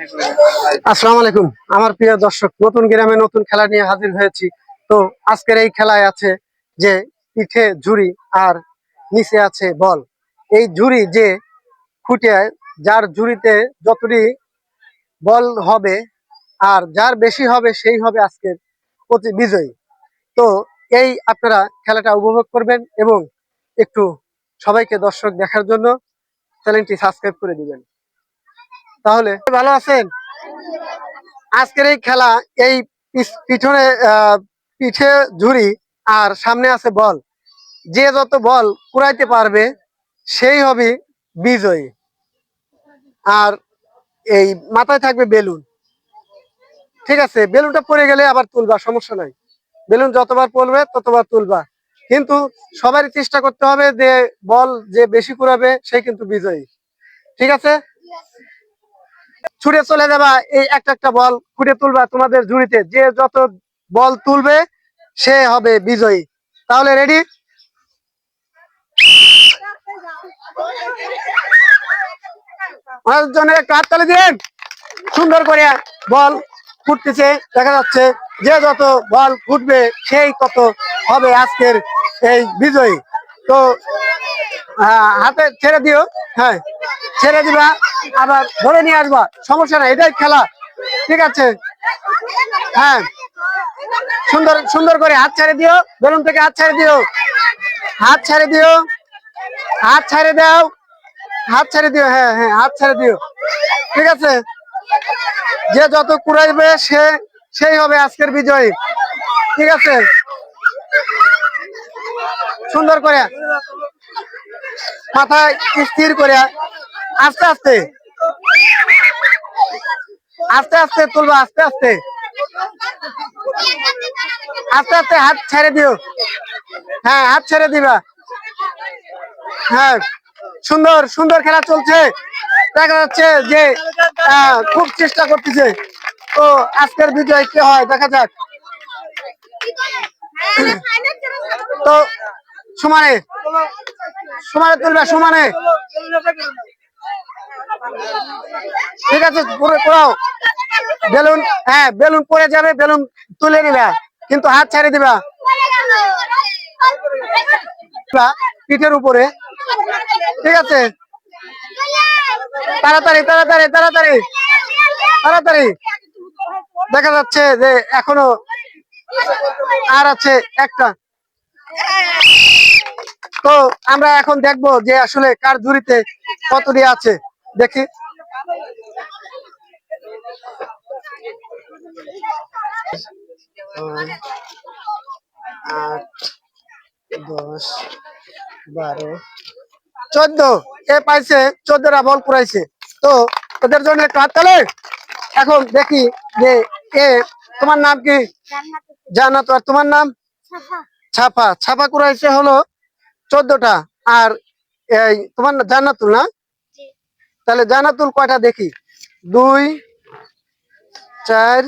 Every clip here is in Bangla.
আসসালামু আলাইকুম। আমার প্রিয় দর্শক, নতুন গ্রামে নতুন খেলা নিয়ে হাজির হয়েছি। তো আজকের এই খেলায় আছে যে পিঠে ঝুড়ি আর নিচে আছে বল। এই ঝুড়ি যে খুঁটে, যার ঝুড়িতে যতটি বল হবে আর যার বেশি হবে, সেই হবে আজকের প্রতি বিজয়ী। তো এই আপনারা খেলাটা উপভোগ করবেন এবং একটু সবাইকে দর্শক দেখার জন্য চ্যানেলটি সাবস্ক্রাইব করে দিবেন। তাহলে ভালো আছেন? আজকের এই খেলা, এই পিছ- পিছনে পিঠে ঝুড়ি আর সামনে আছে বল। যে যত বল কুড়াইতে পারবে, সেই হবে বিজয়ী। আর এই মাথায় থাকবে বেলুন। ঠিক আছে, বেলুনটা পড়ে গেলে আবার তুলবা, সমস্যা নাই। বেলুন যতবার পড়বে, ততবার তুলবা। কিন্তু সবারই চেষ্টা করতে হবে যে বল যে বেশি কুড়াবে, সে কিন্তু বিজয়ী। ঠিক আছে? ছুটে চলে যাবা এই একটা একটা বল ছুটে তুলবা তোমাদের ঝুড়িতে। যে যত বল তুলবে সে হবে বিজয়ী। তাহলে রেডি হাততালি দিন সুন্দর করে বল ফুটতেছে দেখা যাচ্ছে যে যত বল ফুটবে সেই তত হবে আজকের এই বিজয়ী। তো হ্যাঁ, হাতে ছেড়ে দিও। হ্যাঁ। ছেড়ে দিবা, আবার ধরে নিয়ে আসবা। সমস্যা নাই, এটাই খেলা। ঠিক আছে? হ্যাঁ। সুন্দর সুন্দর করে হাত ছেড়ে দিও, বেলুন থেকে হাত ছেড়ে দিও। হাত ছেড়ে দিও। হাত ছেড়ে দাও। হাত ছেড়ে দিও হ্যাঁ হ্যাঁ হাত ছেড়ে দিও। ঠিক আছে? যে যত কুড়াইবে, সে, সেই হবে আজকের বিজয়ী। ঠিক আছে? সুন্দর করে মাথায় স্থির করে আস্তে আস্তে। আস্তে আস্তে তুলবা, আস্তে আস্তে। আস্তে আস্তে, হাত ছেড়ে দিও। হ্যাঁ হাত ছেড়ে দিবা। হ্যাঁ সুন্দর সুন্দর খেলা চলছে। দেখা যাচ্ছে যে খুব চেষ্টা করতেছে। তো আজকের বিজয় কি হয়, দেখা যাক। তো, সমানে সমানে তুলবে, সমানে। ঠিক আছে, পুরো করাও। বেলুন হ্যাঁ বেলুন পরে যাবে, বেলুন তুলে নিবা। কিন্তু হাত ছেড়ে দিবা। পিঠের উপরে। ঠিক আছে। তাড়াতাড়ি তাড়াতাড়ি তাড়াতাড়ি। তাড়াতাড়ি। দেখা যাচ্ছে যে এখনও আর আছে একটা। তো আমরা এখন দেখব যে আসলে কার ঝুড়িতে কতটি আছে। দেখি। আট, দশ, বারো, চোদ্দ। এ পাইছে, চোদ্দটা বল পুরাইছে। তো ওদের জন্য একটু হাততালি এখন দেখি যে এ, তোমার নাম কি? জানাত আর তোমার নাম? ছাপা। ছাপা কুড়াইছে হলো চোদ্দটা। আর এই, তোমার জান্নাতুল না? তাহলে জান্নাতুল কয়টা দেখি? দুই, চার,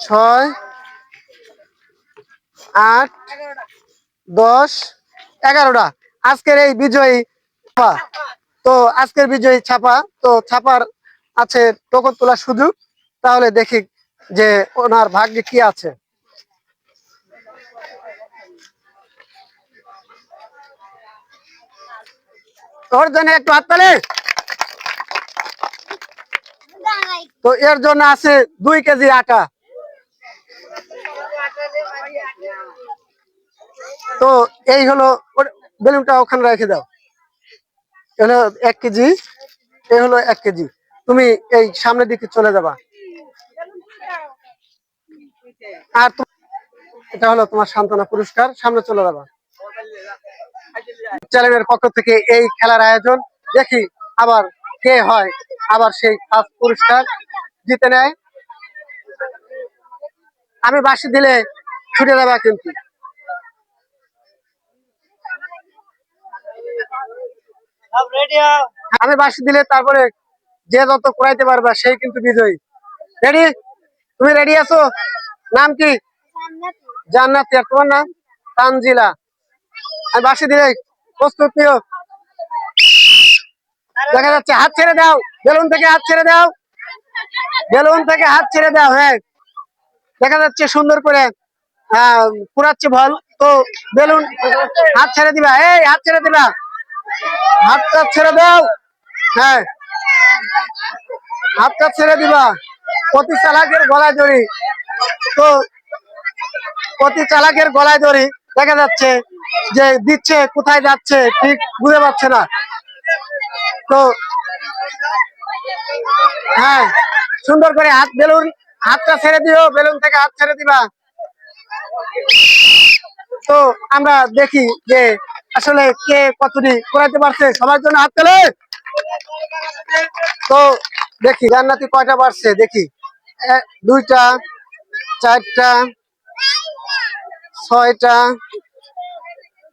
ছয়, আট, দশ, এগারোটা। আজকের এই বিজয়ী ছাপা। তো আজকের বিজয়ী ছাপা, তো ছাপার আছে টোকন তোলার সুযোগ। তাহলে দেখি যে ওনার ভাগ্যে কি আছে। জন্য একটু হাততালি তো এর জন্য আছে দুই কেজি আটা। তো এই হলো বেলুনটা ওখানে রেখে দাও। এ হলো এক কেজি, এই হলো এক কেজি। তুমি এই সামনের দিকে চলে যাবা। আর এটা হলো তোমার সান্ত্বনা পুরস্কার, সামনে চলে যাবা। চ্যানেলের পক্ষ থেকে এই খেলার আয়োজন, দেখি আবার কে হয় আবার সেই ফার্স্ট পুরস্কার জিতে নেয়। আমি বাসি দিলে ছুটে যাবা কিন্তু। আমি বাসি দিলে তারপরে যে যত কুড়াইতে পারবা সেই কিন্তু বিজয়ী। রেডি তুমি রেডি আছো? নাম কি? জান্নাতি। আর তোমার নাম? তানজিলা। আমি বাসি দিলে প্রস্তুত নিও। দেখা যাচ্ছে, হাত ছেড়ে দাও। বেলুন থেকে হাত ছেড়ে দাও। বেলুন থেকে হাত ছেড়ে দাও হ্যাঁ। দেখা যাচ্ছে সুন্দর করে পুরাচ্ছে বল। তো বেলুন, হাত ছেড়ে দিবা, এই, হাত ছেড়ে দিবা। হাত হাতটা ছেড়ে দাও হ্যাঁ। হাত হাতটা ছেড়ে দিবা। প্রতি চালাকের গলায় দড়ি। তো প্রতি চালাকের গলায় দড়ি দেখা যাচ্ছে যে দিচ্ছে, কোথায় যাচ্ছে, ঠিক বুঝে পাচ্ছে না। তো হ্যাঁ সুন্দর করে হাত বেলুন, হাতটা ছেড়ে দিও, বেলুন থেকে হাত ছেড়ে দিবা। তো আমরা দেখি যে আসলে কে কতটি করাইতে পারছে। সবার জন্য হাত তোলে। তো দেখি, জান্নাতি কয়টা পারছে দেখি। দুইটা, চারটা, ছয়টা,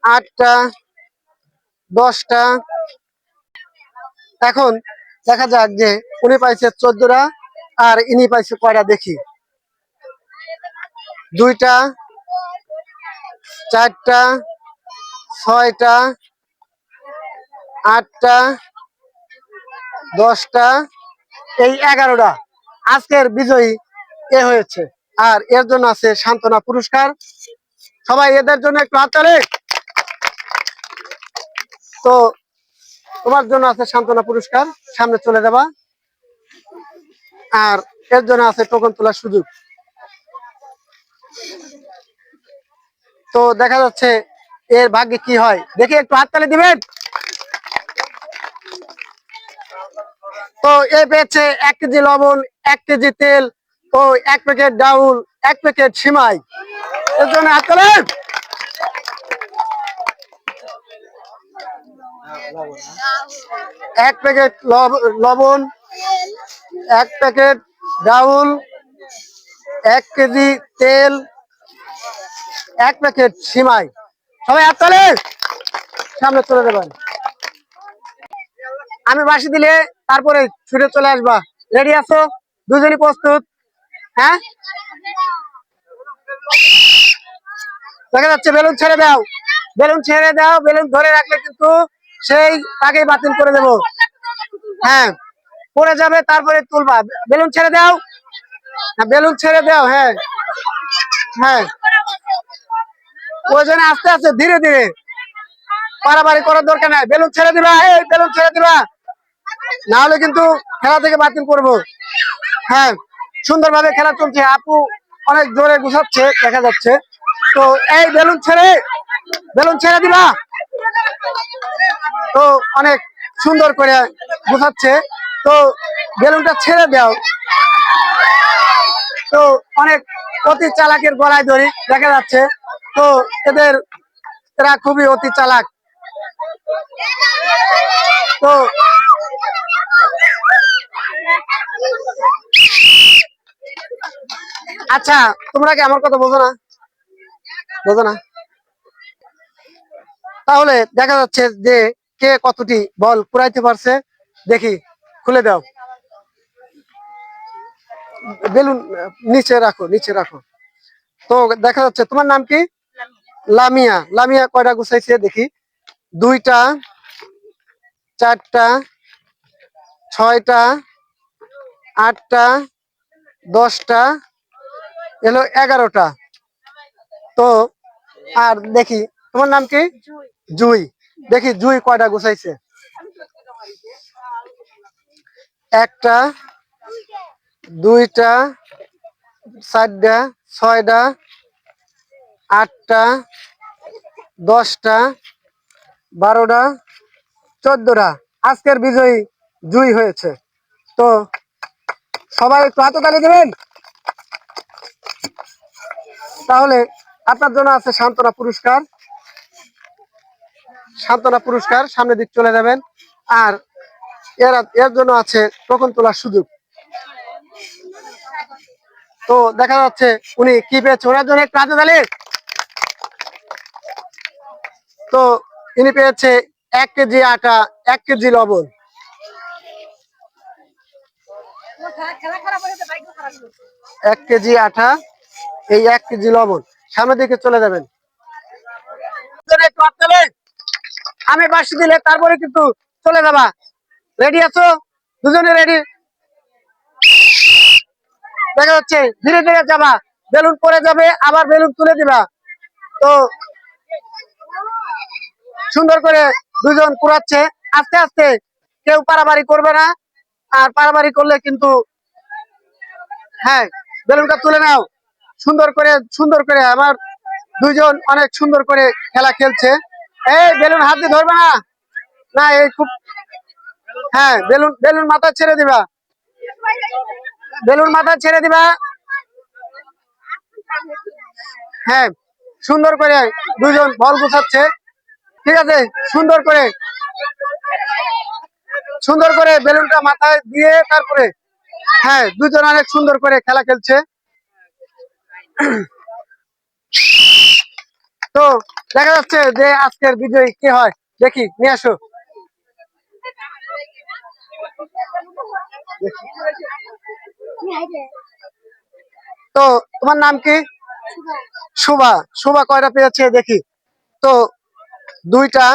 আটটা, দশটা এখন দেখা যাক যে উনি পাইছে চোদ্দটা আর ইনি পাইছে কয়টা দেখি। দুইটা, চারটা, ছয়টা, আটটা, দশটা, এই এগারোটা। আজকের বিজয়ী এ হয়েছে। আর এর জন্য আছে সান্ত্বনা পুরস্কার। সবাই এদের জন্য একটু হাততালি তো তোমার জন্য আছে সান্ত্বনা পুরস্কার, সামনে চলে যাবা। আর এর জন্য আছে টোকন তোলার সুযোগ। তো দেখা যাচ্ছে এর ভাগ্যে কি হয়। দেখি একটু হাততালি দিবেন। তো এ পেয়েছে এক কেজি লবণ, এক কেজি তেল ও এক প্যাকেট ডাউল, এক প্যাকেট সিমাই। এর জন্য হাততালি। এক প্যাকেট লবণ, এক প্যাকেট ডাউল, এক কেজি তেল, এক প্যাকেট সিমাই। সবাই হাততালি সামনে চলে যাবেন। আমি বাসি দিলে তারপরে ছুটে চলে আসবা। রেডি আছো? দুজনই প্রস্তুত? হ্যাঁ? দেখা যাচ্ছে, বেলুন ছেড়ে দাও। বেলুন ছেড়ে দাও, বেলুন ধরে রাখলে কিন্তু সেই তাকেই বাতিল করে দেব। হ্যাঁ পড়ে যাবে তারপরে তুলবা। বেলুন ছেড়ে দাও। হ্যাঁ, বেলুন ছেড়ে দাও হ্যাঁ। হ্যাঁ। ওই জন্য আস্তে আস্তে ধীরে ধীরে। পারাবাড়ি করার দরকার নাই। বেলুন ছেড়ে দিবা এই বেলুন ছেড়ে দিবা। না হলে কিন্তু খেলা থেকে বাতিল করব। হ্যাঁ সুন্দরভাবে খেলা চলছে। আপু অনেক জোরে গুছাচ্ছে দেখা যাচ্ছে। তো এই বেলুন ছেড়ে বেলুন ছেড়ে দিবা। তো অনেক সুন্দর করে বোঝাচ্ছে। তো বেলুনটা ছেড়ে দাও। তো অনেক অতি চালাকের গলায় ধরি দেখা যাচ্ছে। তো এদের এরা খুবই অতি চালাক। তো আচ্ছা তোমরা কি আমার কথা বোঝো না? বোঝো না? তাহলে দেখা যাচ্ছে যে কে কতটি বল পুরাইতে পারছে। দেখি, খুলে দাও। বেলুন, নিচে রাখো নিচে রাখো। তো দেখা যাচ্ছে, তোমার নাম কি? লামিয়া। লামিয়া কয়টা গুছাইছে দেখি। দুইটা, চারটা, ছয়টা, আটটা, দশটা, এলো এগারোটা। তো, আর দেখি, তোমার নাম কি? জুই। দেখি জুই কয়টা গুছাইছে? একটা, দুইটা, চারটা, ছয়টা, আটটা, দশটা, বারোটা, চোদ্দটা। আজকের বিজয়ী জুই হয়েছে। তো সবাই একটু হাতে তালি দেবেন? তাহলে আপনার জন্য আছে সান্ত্বনা পুরস্কার। সান্ত্বনা পুরস্কার সামনে দিক চলে যাবেন। আর এর এর জন্য আছে টোকন তোলার সুযোগ। তো দেখা যাচ্ছে উনি কি পেয়েছে? ওনার জন্য একটু তালি। তো ইনি পেয়েছে এক কেজি আটা, এক কেজি লবণ। এক কেজি আটা, এই এক কেজি লবণ। সামনের দিকে চলে যাবেন। একটু হাত। আমি বাসি দিলে তারপরে কিন্তু চলে যাবা। রেডি আছো? দুজনে রেডি দেখা যাচ্ছে, ধীরে ধীরে যাবা। বেলুন পরে যাবে, আবার বেলুন তুলে দিবা। তো সুন্দর করে দুজন কুড়াচ্ছে। আস্তে আস্তে কেউ পারাবাড়ি করবে না। আর পারাবাড়ি করলে কিন্তু হ্যাঁ বেলুনটা তুলে নাও। সুন্দর করে সুন্দর করে আমার দুজন অনেক সুন্দর করে খেলা খেলছে। এই বেলুন হাত দিয়ে ধরবে না। না, এই খুব হ্যাঁ বেলুন বেলুন মাথা ছেড়ে দিবা। বেলুন মাথা ছেড়ে দিবা। হ্যাঁ সুন্দর করে দুজন বল গুছাচ্ছে। ঠিক আছে, সুন্দর করে। সুন্দর করে বেলুনটা মাথায় দিয়ে তারপরে হ্যাঁ দুজন অনেক সুন্দর করে খেলা খেলছে। তো দেখা যাচ্ছে যে আজকের বিজয়ী কি হয়? দেখি, নিয়ে আসো। তো তোমার নাম কি? শুভা। শুভা কয়টা পেয়েছে? দেখি। তো দুইটা,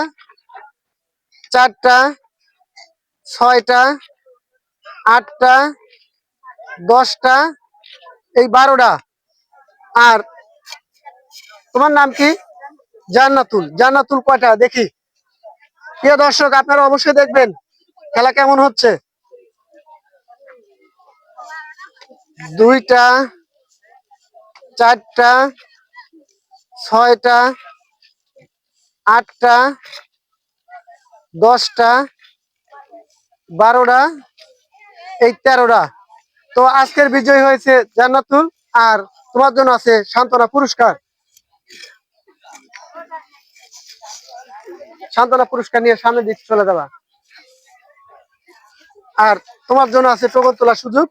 চারটা, ছয়টা, আটটা, দশটা, এই বারোটা। আর তোমার নাম কি? জান্নাতুল জান্নাতুল কয়টা? দেখি। প্রিয় দর্শক, আপনারা অবশ্যই দেখবেন খেলা কেমন হচ্ছে। দুইটা, চারটা, ছয়টা, আটটা, দশটা, বারোটা, এই তেরোটা। তো আজকের বিজয় হয়েছে জান্নাতুল আর তোমার জন্য আছে সান্ত্বনা পুরস্কার। সান্ত্বনা পুরস্কার নিয়ে সামনে দিকে চলে যাবা। আর তোমার জন্য আছে টোকন তোলার সুযোগ।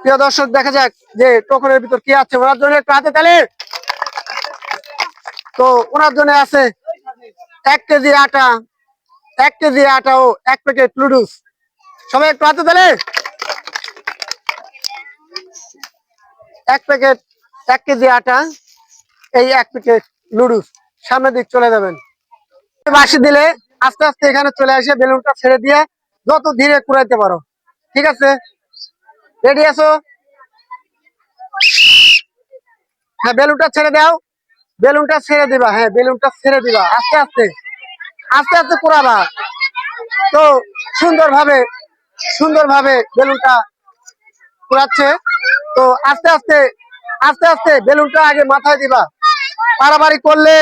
প্রিয় দর্শক, দেখা যাক যে টোকনের ভিতর কি আছে। ওনার জন্য একটু হাতে তালে। তো ওনার জন্য আছে এক কেজি আটা, এক কেজি আটা ও এক প্যাকেট লুডুস সবাই একটু হাতে তালে। এক প্যাকেট, এক কেজি আটা, এই এক প্যাকেট লুডুস সামনের দিক চলে যাবেন। বাসি দিলে আস্তে আস্তে এখানে চলে আসে, বেলুনটা ছেড়ে দিয়ে যত ধীরে কুড়াইতে পারো। ঠিক আছে? রেডি আছো? হ্যাঁ বেলুনটা ছেড়ে দাও। বেলুনটা ছেড়ে দিবা হ্যাঁ বেলুনটা ছেড়ে দিবা, আস্তে আস্তে। আস্তে আস্তে কুড়াবা। তো সুন্দরভাবে সুন্দরভাবে বেলুনটা কুড়াচ্ছে। তো আস্তে আস্তে আস্তে আস্তে বেলুনটা আগে মাথায় দিবা। পারাবাড়ি করলে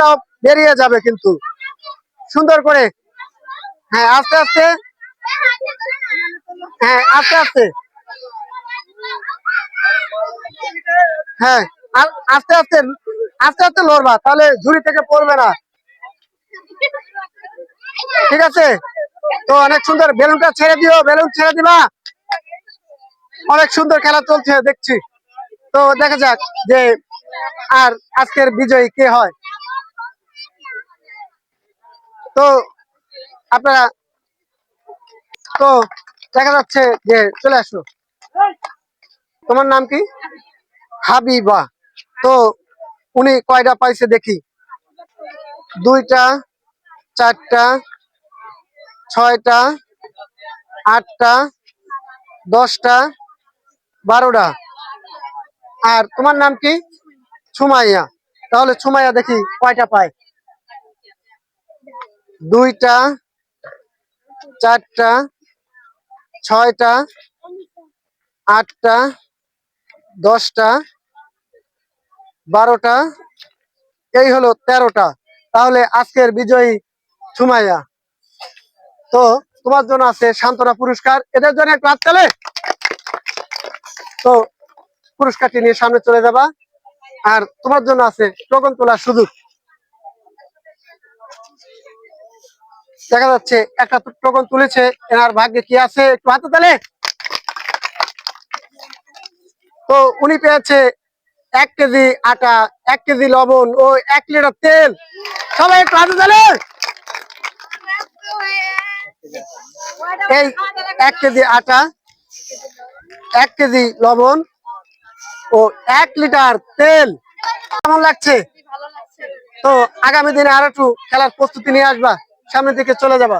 তাপ বেরিয়ে যাবে কিন্তু। সুন্দর করে। হ্যাঁ আস্তে আস্তে। হ্যাঁ আস্তে আস্তে। হ্যাঁ আস্তে আস্তে আস্তে আস্তে লড়বা, তাহলে ঝুড়ি থেকে পড়বে না। ঠিক আছে? তো অনেক সুন্দর বেলুনটা ছেড়ে দিও, বেলুন ছেড়ে দিবা। অনেক সুন্দর খেলা চলছে, দেখছি। তো দেখা যাক যে আর আজকের বিজয়ী কে হয়। তো আপনারা, তো দেখা যাচ্ছে যে চলে আসো তোমার নাম কি? হাবিবা। তো উনি কয়টা পাইছে দেখি? দুইটা, চারটা, ছয়টা, আটটা, দশটা, বারোটা। আর তোমার নাম কি? সুমাইয়া। তাহলে সুমাইয়া দেখি কয়টা পায়। দুইটা, চারটা, ছয়টা, আটটা, দশটা, বারোটা, এই হলো তেরোটা। তাহলে আজকের বিজয়ী সুমাইয়া। তো তোমার জন্য আছে সান্ত্বনা পুরস্কার। এদের জন্য এক রাত চলে তো পুরস্কারটি নিয়ে সামনে চলে যাবা। আর তোমার জন্য আছে টোকন তোলার সুযোগ। দেখা যাচ্ছে একটা টোকন তুলেছে, এনার ভাগ্যে কি আছে? একটু হাতে তালে। তো উনি পেয়েছে এক কেজি আটা, এক কেজি লবণ ও এক লিটার তেল। সবাই একটু হাতে তালে। এই এক কেজি আটা, এক কেজি লবণ ও এক লিটার তেল। কেমন লাগছে? তো আগামী দিনে আরও একটু খেলার প্রস্তুতি নিয়ে আসবা। সামনের দিকে চলে যাবা।